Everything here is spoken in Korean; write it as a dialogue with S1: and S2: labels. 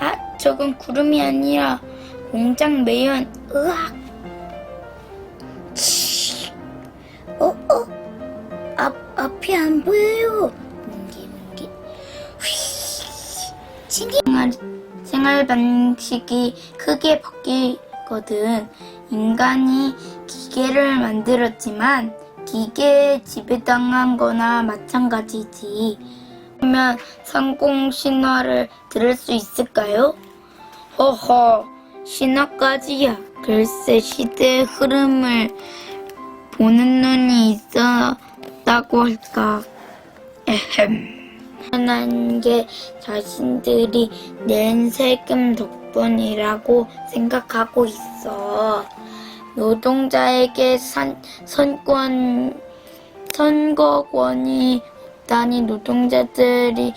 S1: 아, 저건 구름이 아니라 공장 매연. 으악. 치. 어, 어. 앞, 앞이 안 보여요. 뭉기, 뭉기. 생활, 생활 방식이 크게 바뀌거든. 인간이 기계를 만들었지만 기계에 지배당한 거나 마찬가지지. 그러면 성공 신화를 들을 수 있을까요? 허허, 신화까지야. 글쎄 시대의 흐름을 보는 눈이 있었다고 할까. 에헴. 편한 게 자신들이 낸 세금 덕분이라고 생각하고 있어. 노동자에게 선, 선권, 선거권이 없다니 노동자들이